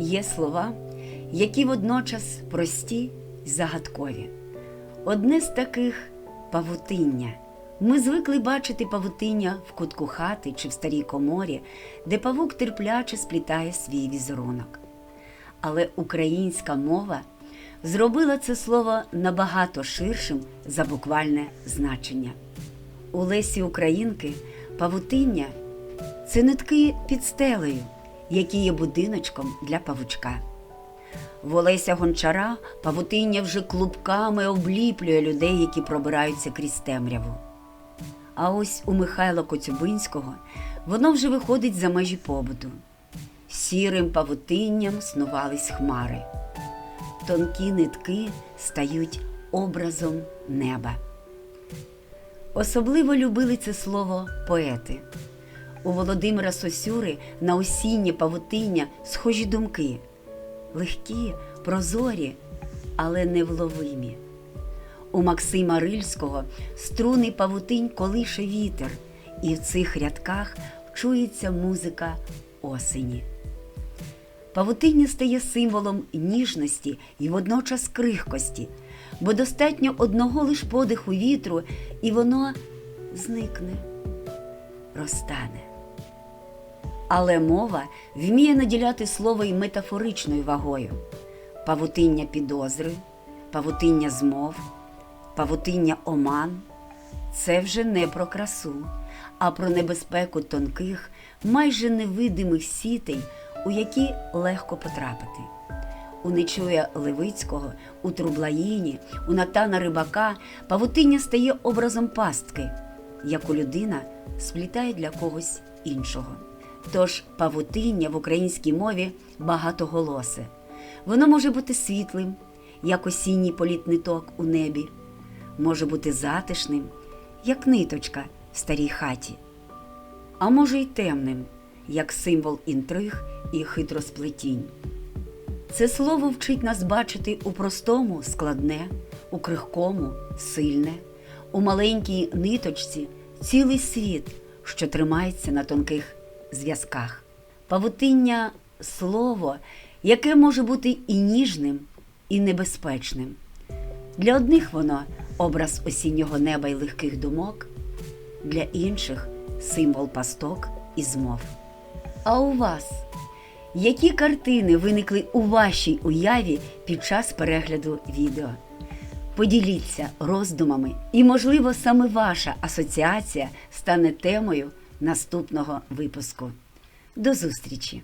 Є слова, які водночас прості й загадкові. Одне з таких павутиння. Ми звикли бачити павутиння в кутку хати чи в старій коморі, де павук терпляче сплітає свій візерунок. Але українська мова зробила це слово набагато ширшим за буквальне значення. У Лесі Українки павутиння це нитки під стелею, які є будиночком для павучка. В Олеся Гончара павутиння вже клубками обліплює людей, які пробираються крізь темряву. А ось у Михайла Коцюбинського воно вже виходить за межі побуту. Сірим павутинням снувались хмари. Тонкі нитки стають образом неба. Особливо любили це слово поети. У Володимира Сосюри на осіннє павутиння схожі думки легкі, прозорі, але невловимі. У Максима Рильського струни павутинь колише вітер, і в цих рядках чується музика осені. Павутиння стає символом ніжності і водночас крихкості, бо достатньо одного лиш подиху вітру, і воно зникне, розтане. Але мова вміє наділяти слово й метафоричною вагою: павутиння підозри, павутиння змов, павутиння оман це вже не про красу, а про небезпеку тонких, майже невидимих сітей, у які легко потрапити. У Нечуя Левицького, у Трублаїні, у Натана Рибака павутиння стає образом пастки, яку людина сплітає для когось іншого. Тож павутиння в українській мові багатоголосе. Воно може бути світлим, як осінній політ ниток у небі, може бути затишним, як ниточка в старій хаті, а може й темним, як символ інтриг і хитросплетінь. Це слово вчить нас бачити у простому складне, у крихкому сильне, у маленькій ниточці цілий світ, що тримається на тонких зв'язках. Павутиння слово, яке може бути і ніжним, і небезпечним. Для одних воно образ осіннього неба й легких думок, для інших символ пасток і змов. А у вас які картини виникли у вашій уяві під час перегляду відео? Поділіться роздумами, і, можливо, саме ваша асоціація стане темою наступного випуску. До зустрічі!